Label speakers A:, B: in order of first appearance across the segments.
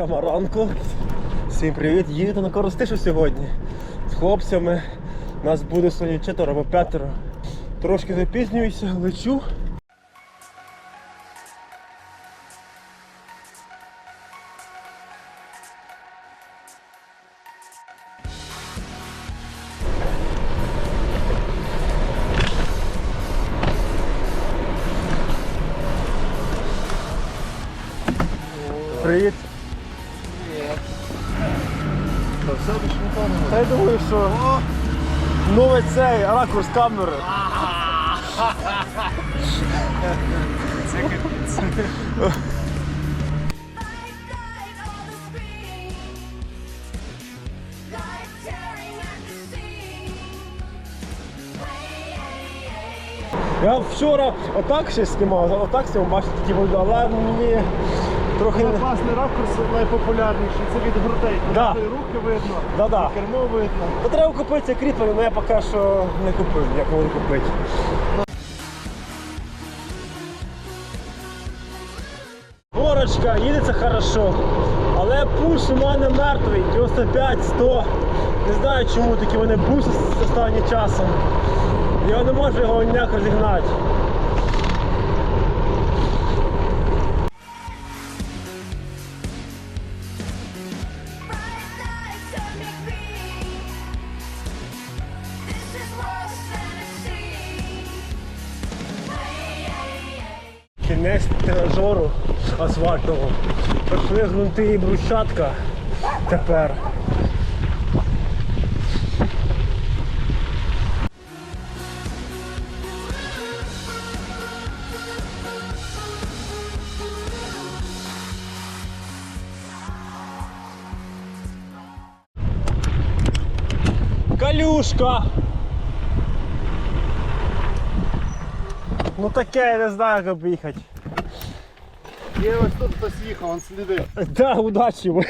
A: Сьома ранку. Всім привіт! Їдете на Коростишу сьогодні з хлопцями. Нас буде сьогодні четверо або п'ятеро. Трошки запізнююся, лечу. Ракурс камери. Я вчора отак ще знімав, отак знімав, бачите, були, але мені трохи не.
B: Класний ракурс найпопулярніший. Це від грудей.
A: Да.
B: Руки видно,
A: Да-да.
B: кермо видно.
A: Та треба купити кріплення, але я поки що не купив, як можу купити. Горочка, їдеться хорошо, але пульс у мене мертвий, 95-100. Не знаю чому такі вони з останнім часом. Я не можу його ніяк розігнати. Грунти і брусчатка тепер. Калюшка! Ну таке, я не знаю, як об'їхати.
B: Є ось тут хтось їхав, он сліди.
A: Да, удачі. ви.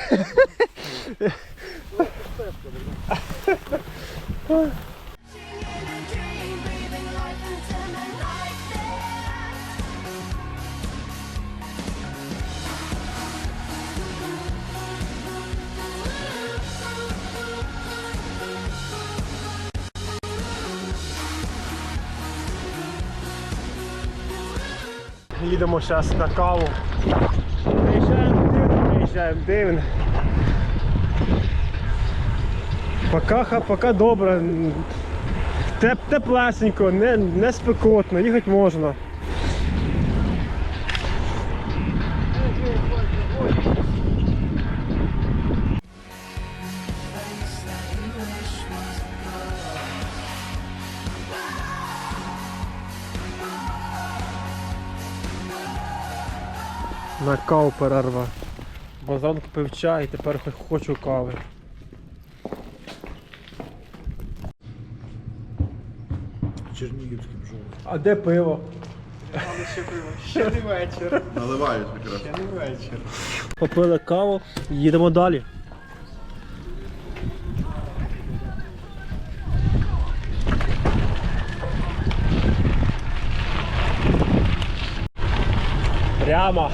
A: Їдемо зараз на каву. Приїжджаємо дивно, приїжджаємо дивно. Пока, пока добре. Теп, теплесенько, не, не спекотно, їхати можна. Каву перерва. Бо зранку пив чай, і тепер хочу кави.
B: Чернігівським жовтим.
A: А де пиво?
B: Але ще пиво. Ще не вечір.
C: Наливають якраз.
B: Ще не вечір.
A: Попили каву, їдемо далі. Прямо.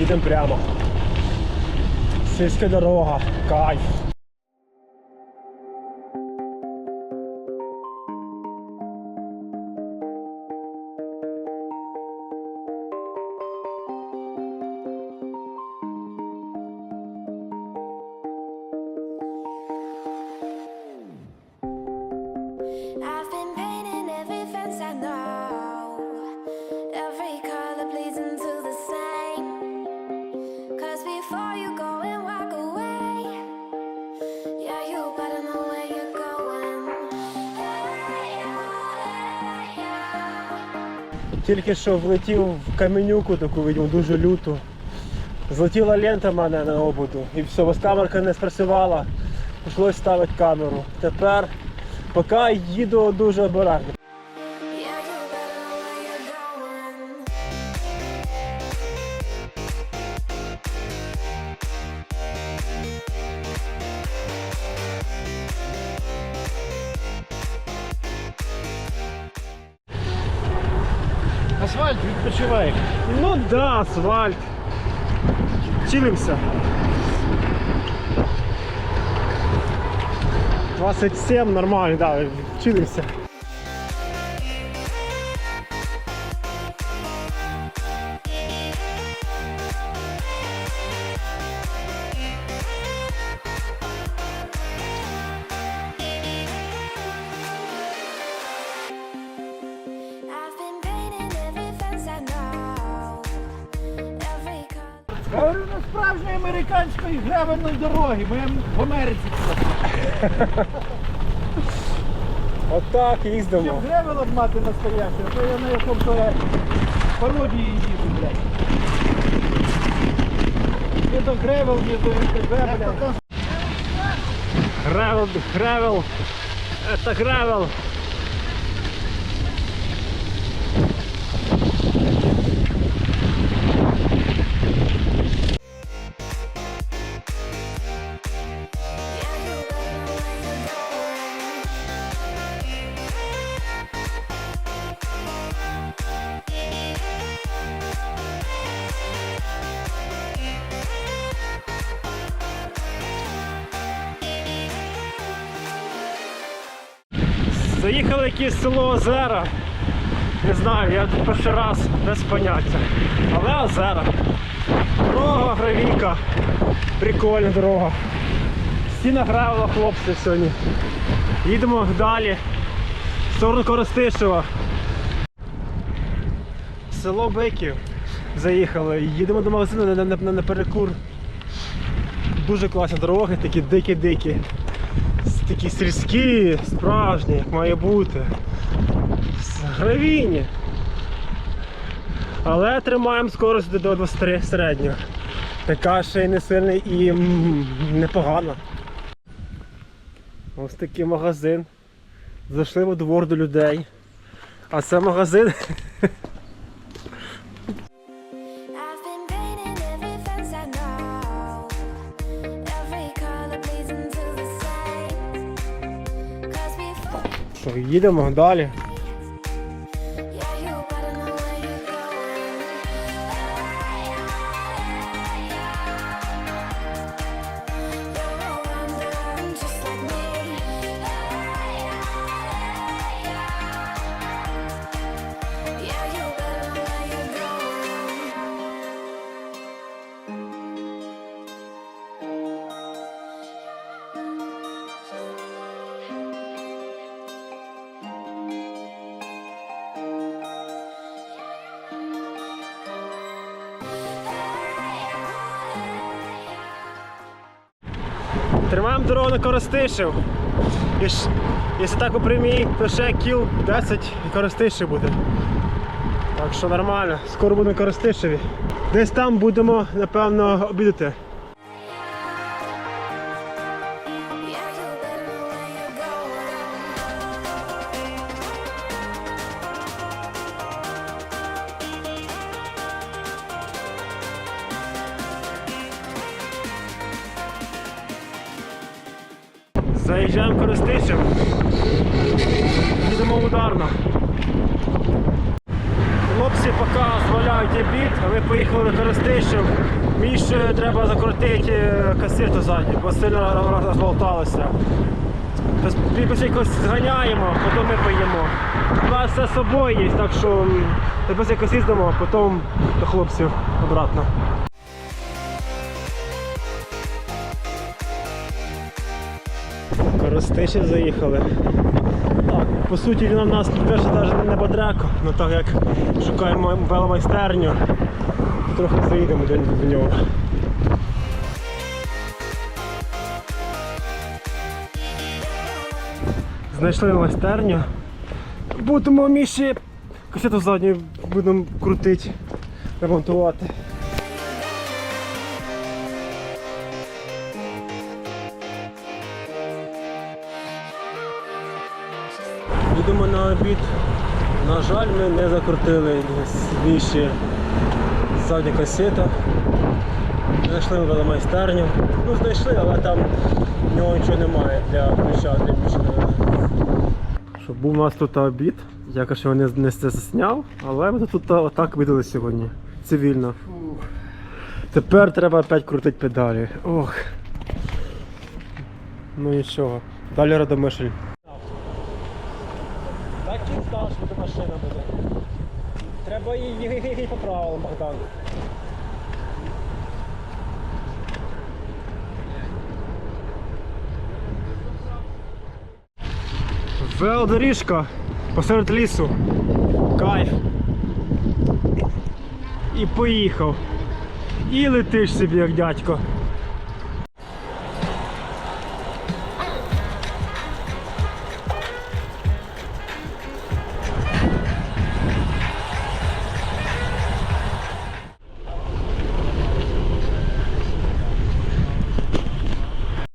A: Їдемо прямо. Сільська дорога, кайф. Тільки що влетів в каменюку таку видимо, дуже люту. Злетіла лента в мене на обуду і все, бо камерка не спрацювала. Прийшлось ставити камеру. Тепер поки їду дуже обережно. Да, асфальт. Чилимся. 27 нормально, да, чилимся.
D: Color.
C: Говорю, на справжньої американської гребаної дороги. Ми в Америці.
A: Отак
C: Чим
A: їздимо.
C: гребело б мати настояще, а то я на якому-то пародії їду, блядь. Не до гребел, не до МТБ, блядь.
A: Гревел, гревел. Это гревел. Заїхали якесь село Озера. Не знаю, я тут перший раз без поняття. Але озера. Дорога, гравійка. Прикольна дорога. Стіна гравила хлопці сьогодні. Їдемо далі. В сторону Коростишева. Село Биків. Заїхали. Їдемо до магазину на, на, на, на перекур. Дуже класні дороги, такі дикі-дикі. Такі сільські, справжні, як має бути. С- Гравійні. Але тримаємо скорость до 23 середньо. Така ще й не сильна і непогана. Ось такий магазин. Зайшли во двор до людей. А це магазин. їдемо далі. Тримаємо дорогу на Коростишев. І якщо так у прямій, то ще кіл 10 і Коростишев буде. Так що нормально, скоро будемо на Коростишеві. Десь там будемо, напевно, обідати. Мені ще треба закрутити е, касету задню, бо сильно роз- розболталося. Тобто якось зганяємо, потім ми поїмо. У нас все з собою є, так що якось якось їздимо, а потім до хлопців обратно. Коростиші заїхали. Так, по суті він у нас каже навіть не бодреко, але так як шукаємо веломайстерню, трохи заїдемо до, нього. Знайшли майстерню. Будемо міші касету задню будемо крутити, ремонтувати. Їдемо на обід. На жаль, ми не закрутили свіжі задня касета. Знайшли веломайстерню. Ну, знайшли, але там в нього нічого немає для ключа, для більше. Щоб був у нас тут обід. Я кажу, не, не це засняв, але ми тут отак видали сьогодні. Цивільно. Тепер треба опять крутити педалі. Ох. Ну нічого. Далі Радомишль. Так і знав, що буде машина буде. Треба її по правилам, Богдан. Велодоріжка посеред лісу. Кайф. І поїхав. І летиш собі, як дядько.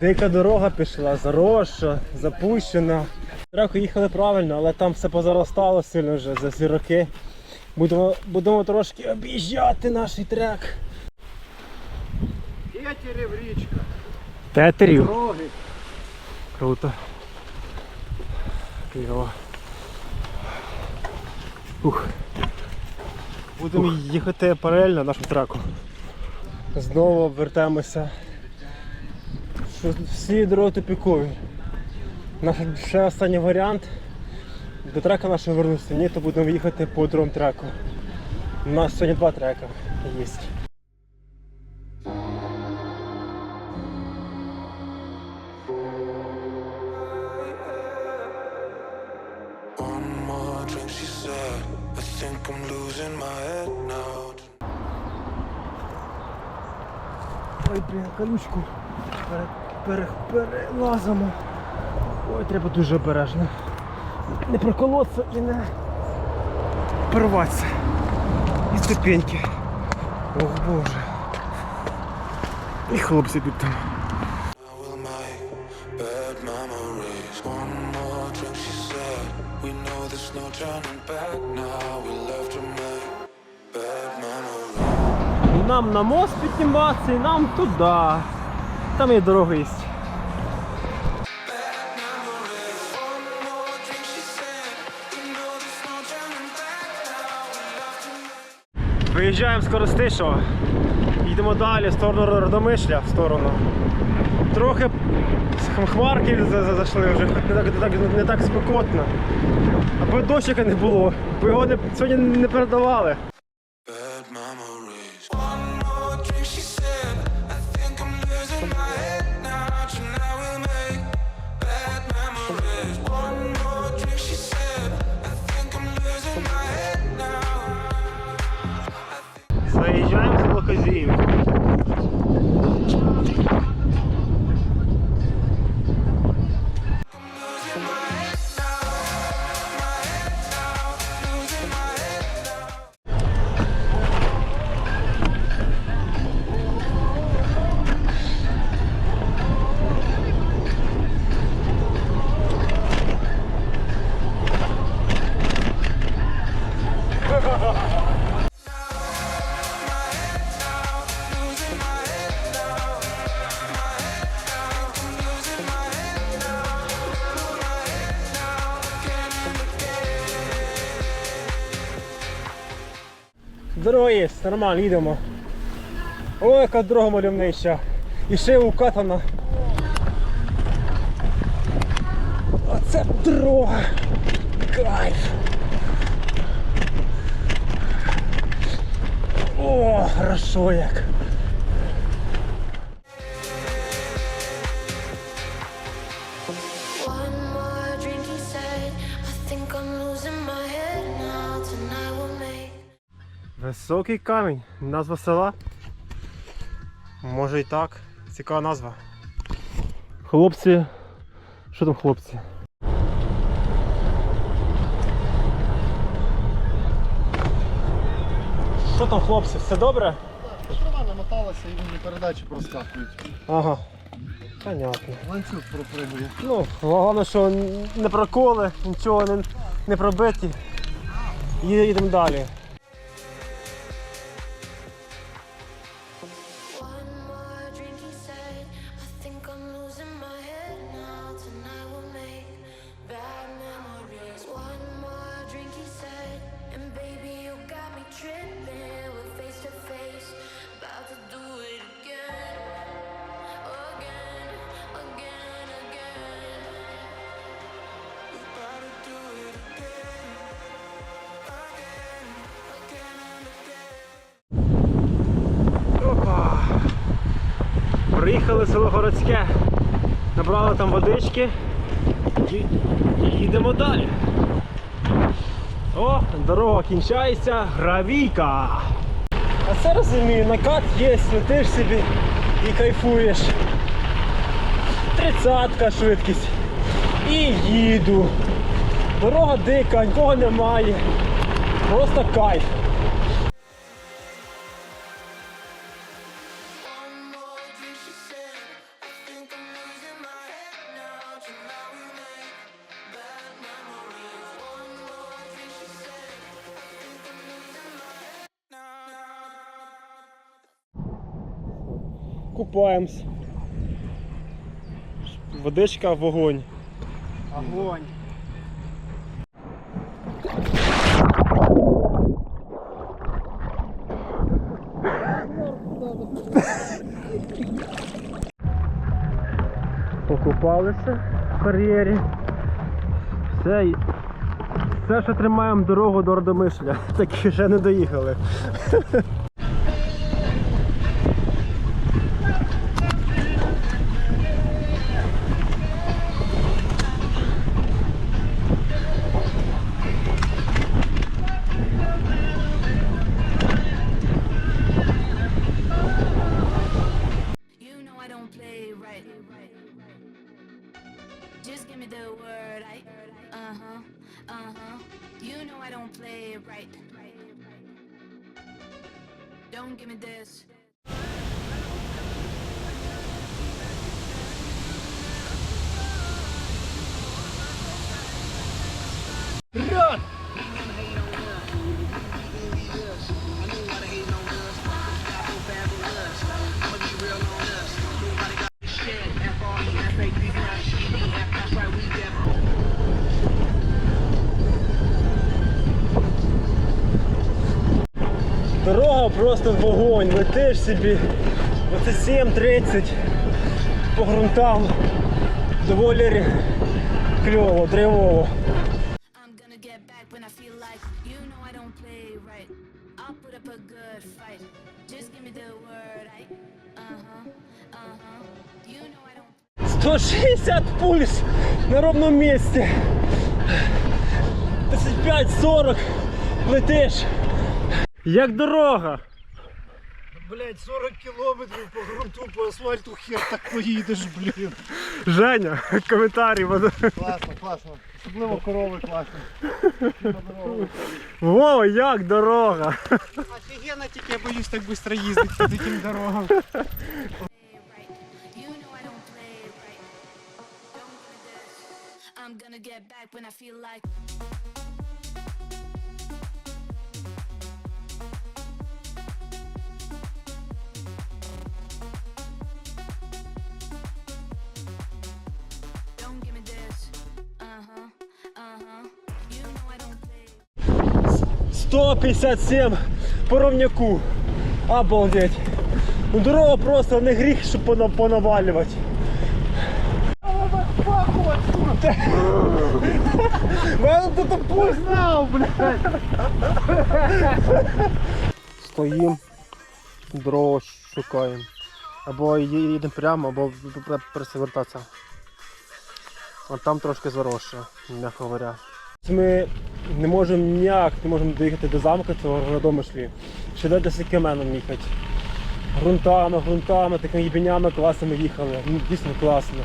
A: Дика дорога пішла, заросша, запущена. Трохи їхали правильно, але там все позаростало сильно вже за ці роки. Будемо, будемо трошки об'їжджати наш трек.
B: Тетерев річка.
A: Тетерів.
B: Дороги.
A: Круто. Клево. Ух. Будемо їхати паралельно нашому траку. Знову вертаємося. Що Всі дороги тупікові. Наш ще останній варіант. До трека нашого вернутися. Ні, то будемо їхати по другому треку. У нас сьогодні два трека є. Ой, блін, колючку перелазимо. Ой, треба дуже обережно. Не проколоться і не порватися. І ступеньки. Ох боже. І хлопці тут там. І нам на мост підніматися, і нам туди. Там є дорога є. Виїжджаємо з Коростишова. Їдемо далі в сторону Родомишля, в сторону. Трохи хмарки за- за- зайшли вже, не так, не так, не так спекотно. Аби дощика не було, бо його не, сьогодні не передавали. Нормально, їдемо. Ой, яка дорога мальовнича. І ще укатана. Оце дорога. Кайф. О, хорошо як. Високий камінь. Назва села. Може і так. Цікава назва. Хлопці. Що там хлопці? Що там хлопці? Все добре?
B: Ж нормально і вони передачі проскакують.
A: Ага. Понятно.
B: Ланцюг пропригує.
A: Ну, головне, що не проколи, нічого не, не пробиті. Їдемо далі. Заїхали в село Городське, набрали там водички і їдемо далі. О, дорога кінчається, гравійка. А це розумію, накат є, летиш собі і кайфуєш. Тридцятка швидкість. І їду. Дорога дика, нікого немає. Просто кайф. Купаємось. Водичка, вогонь.
C: Огонь.
A: Покупалися в кар'єрі. Все, все, що тримаємо дорогу до Родомишля, таки ще не доїхали. Просто вогонь, летиш собі. Оце 7.30 по ґрунтам. Доволі кльово, драйвово.
D: Uh uh don't.
A: 160 пульс на ровному місці. 35-40 летиш. Як дорога.
C: Блять, 40 кілометрів по ґрунту, по асфальту хер так поїдеш, блін.
A: Женя, коментарі. бо-
B: Класно, класно. Особливо корови класні.
A: Во, як дорога.
C: Офігенно, тільки я боюсь так швидко їздити по таким дорогам.
D: I'm gonna get back when I feel like.
A: 157 по ровняку. Обалдеть. Ну дорога просто не гріх, щоб пона- понавалювати. Тут пульс знав, блядь. Стоїм, дорогу шукаємо. Або їдемо прямо, або пересвертатися. А там трошки заросше, м'яко говоря. Ми не можемо ніяк не можемо доїхати до замка цього Радомишлі. Ще до 10 км їхати. Грунтами, грунтами, такими їбенями класними їхали. Ну, дійсно класно.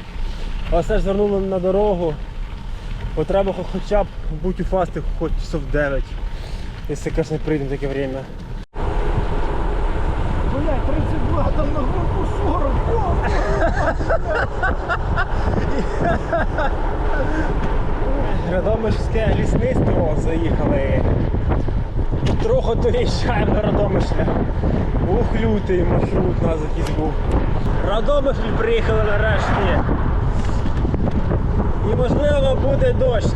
A: Але все ж звернули на дорогу. Бо треба хоча б бути у фасті хоч часов 9. Якщо, звісно, прийдемо таке время.
C: Блять, 32, там на ґрунту 40. О,
A: Радомишльське лісництво заїхали. Трохи доїжджаємо до Радомишля. Ух, лютий маршрут нас якийсь був. Радомишль приїхали нарешті. І можливо буде дощ.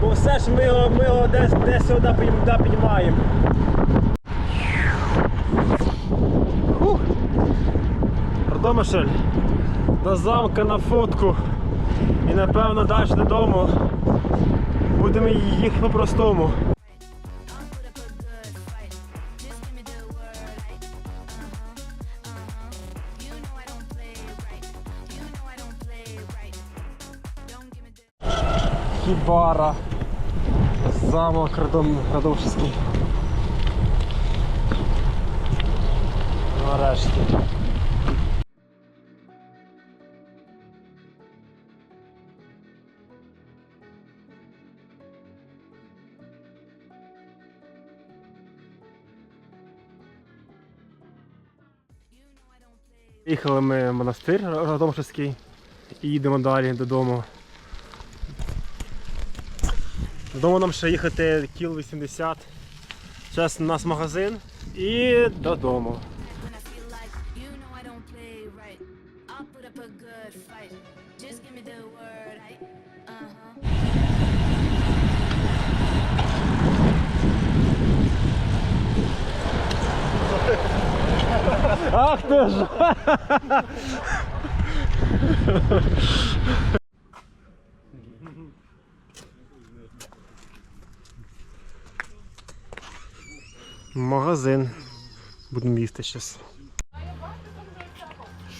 A: Бо все ж ми його, ми його десь, десь сюди піднімаємо. Радомишль. До замка на фотку. І напевно далі додому будемо їх по-простому. Хібара, замок Радовшевський. Нарешті. Їхали ми в монастир Радомшинський і їдемо далі додому. Додому нам ще їхати кіл 80. Зараз у нас магазин і додому. Ах ти ж! Магазин. Будемо їсти зараз.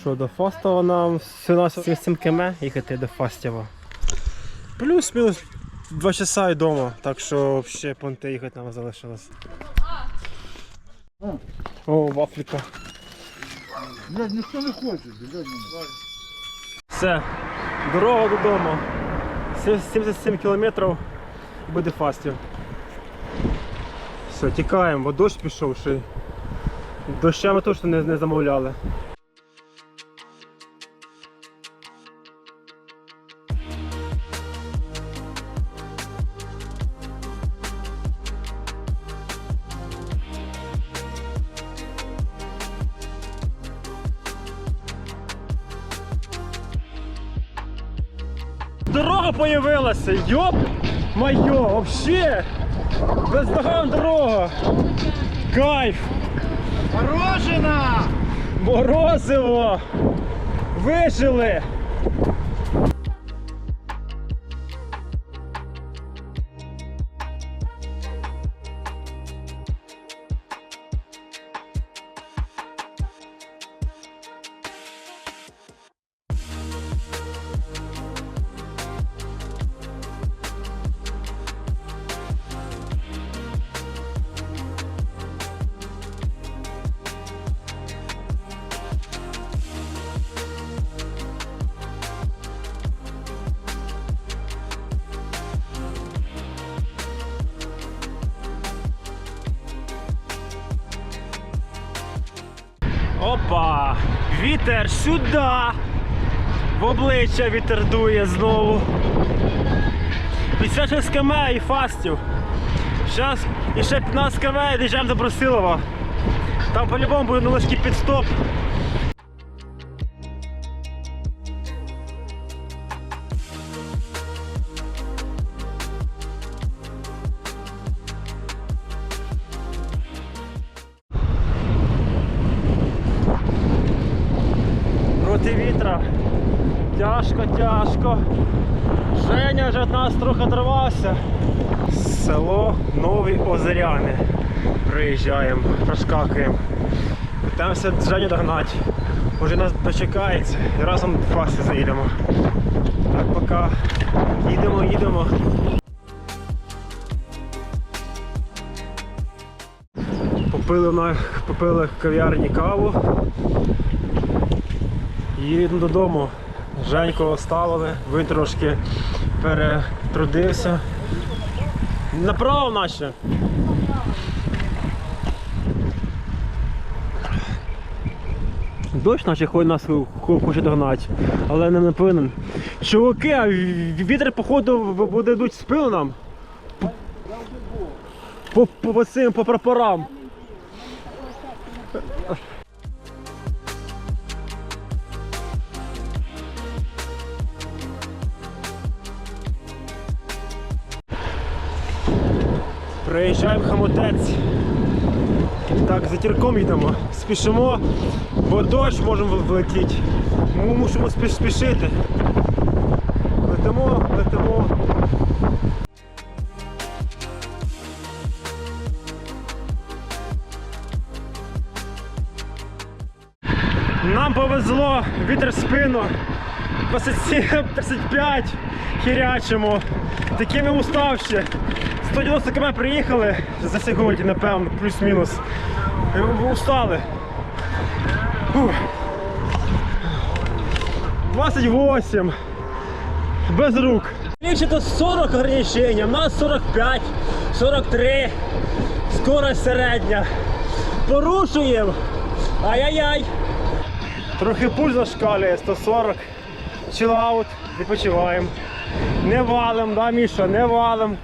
A: Що до Фастова нам все на 7 км їхати до Фастєва. Плюс-мінус 2 часа і вдома, так що ще понти їхати нам залишилось. О, вафліка.
B: Блядь, ніхто не хоче, блядь.
A: Все, дорога додому. 77 кілометрів буде фастів. Все, тікаємо, бо дощ пішов ще. Дощами точно не, не замовляли. Появилася, йоп! Майо, вообще! Бездоган дорога! Кайф!
C: Морожена!
A: Морозиво! Вижили! Опа! Вітер сюди! В обличчя вітер дує знову. 56 км і фастів. Зараз і ще 15 км і доїжджаємо до Брусилова. Там по-любому буде невеличкий підстоп. Проти вітра. Тяжко, тяжко. Женя вже від нас трохи оторвався. Село Нові Озеряни. Приїжджаємо, проскакуємо. Питаємося Женю догнати. Може нас дочекається і разом в фаси заїдемо. Так, поки їдемо, їдемо. Попили попили в кав'ярні каву. Їдемо додому. Женьку оставили, він трошки перетрудився. Направо наче. Дощ наче хоч нас хоче догнати, але не напевнен. Чуваки, а вітер походу буде йдуть спину нам. По, по, по цим по прапорам. Приїжджаємо в Хамотець. Так, за тірком йдемо. Спішимо, бо дощ можемо влетіти. Ми мусимо спіш- спішити. Летимо, летимо. Нам повезло, вітер в спину. 27, 35. хірячимо. Такі ми уставші. 190 км приїхали за сьогодні, напевно, плюс-мінус. Устали. Фух. 28. Без рук. Лічито 40 ограничень, у нас 45, 43. Скорость середня. Порушуємо. Ай-яй-яй. Трохи пульс зашкалює, 140. Чилаут, відпочиваємо. Не валим, да, Міша, не валим.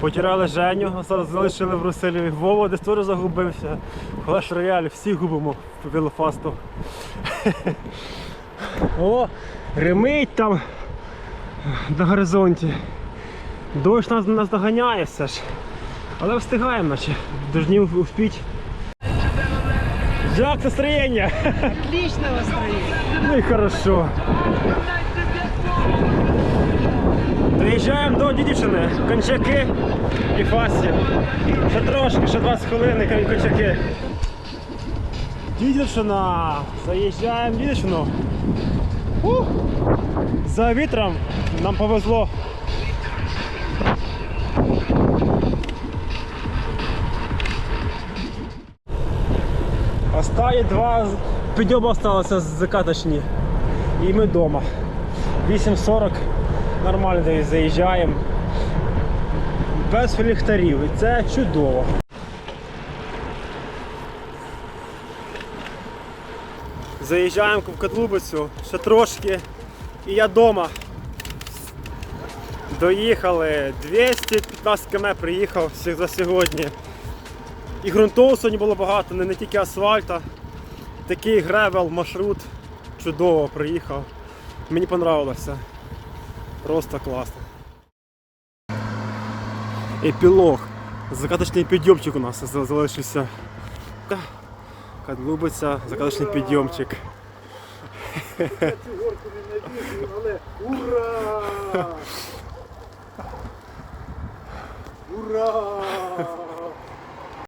A: Потирали Женю, залишили в Руселі Вова, десь теж загубився. Клаш рояль, всі губимо по Білофасту. О, ремить там на горизонті. Дощ нас, нас доганяє все ж. Але встигаємо, наче. Должні успіть. Як настроєння?
C: Отлично настроєння.
A: Ну і хорошо. Доїжджаємо до дідівщини, кончаки і фасі. Ще трошки, ще 20 хвилин кончаки. Дідівщина! Заїжджаємо в дідівщину. За вітром нам повезло. Останні два підйоми залишилося закаточні. І ми вдома. 8.40 нормально заїжджаємо. Без філіхтарів. І це чудово. Заїжджаємо в Котлубицю, ще трошки. І я вдома. Доїхали 215 км приїхав за сьогодні. І ґрунтову сьогодні було багато, не, не тільки асфальта. Такий гревел, маршрут. Чудово приїхав. Мені понравилося. Просто класно. Епілог. Закаточний підйомчик у нас залишився. Та, Кадлубиться, закаточний підйомчик.
C: Цю горку ненавижу, але ура! Ура!